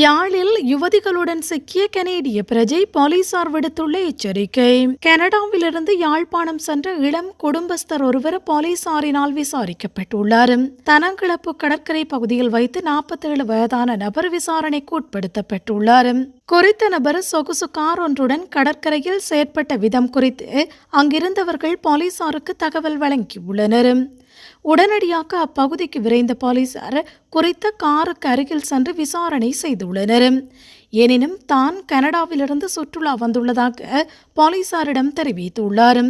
யாழில் யுவதிகளுடன் சிக்கிய கனேடிய பிரஜை போலீசார் விடுத்துள்ள எச்சரிக்கை. கனடாவிலிருந்து யாழ்ப்பாணம் சென்ற இளம் குடும்பஸ்தர் ஒருவர் போலீசாரினால் விசாரிக்கப்பட்டுள்ளார். தனங்கிழப்பு கடற்கரை பகுதியில் வைத்து நாற்பத்தேழு வயதான நபர் விசாரணைக்கு உட்படுத்தப்பட்டுள்ளார். குறித்த நபர் சொகுசு கார் ஒன்றுடன் கடற்கரையில் செயற்பட்ட விதம் குறித்து அங்கிருந்தவர்கள் போலீசாருக்கு தகவல் வழங்கியுள்ளனர். உடனடியாக அப்பகுதிக்கு விரைந்த போலீசார் குறித்த காருக்கு அருகில் சென்று விசாரணை செய்துள்ளனர். எனினும் தான் கனடாவிலிருந்து சுற்றுலா வந்துள்ளதாக போலீசாரிடம் தெரிவித்துள்ளார்.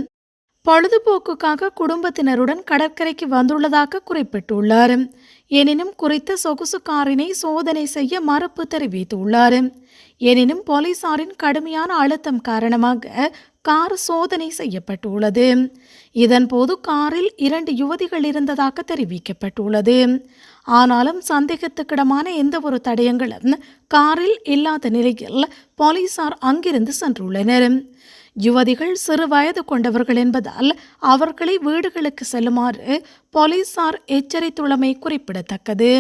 பொழுதுபோக்குக்காக குடும்பத்தினருடன் கடற்கரைக்கு வந்துள்ளதாக குறிப்பிட்டுள்ளார். எனினும் குறித்த சொகுசு காரினை சோதனை செய்ய மறுப்பு தெரிவித்துள்ளார். எனினும் போலீசாரின் கடுமையான அழுத்தம் காரணமாக கார் சோதனை செய்யப்பட்டுள்ளது. இதன்போது காரில் இரண்டு யுவதிகள் இருந்ததாக தெரிவிக்கப்பட்டுள்ளது. ஆனாலும் சந்தேகத்துக்கிடமான எந்த ஒரு தடயங்களும் காரில் இல்லாத நிலையில் போலீசார் அங்கிருந்து சென்றுள்ளனர். யுவதிகள் சிறு வயது கொண்டவர்கள் என்பதால் அவர்களை வீடுகளுக்கு செல்லுமாறு போலீசார் எச்சரித்துள்ளமை குறிப்பிடத்தக்கது.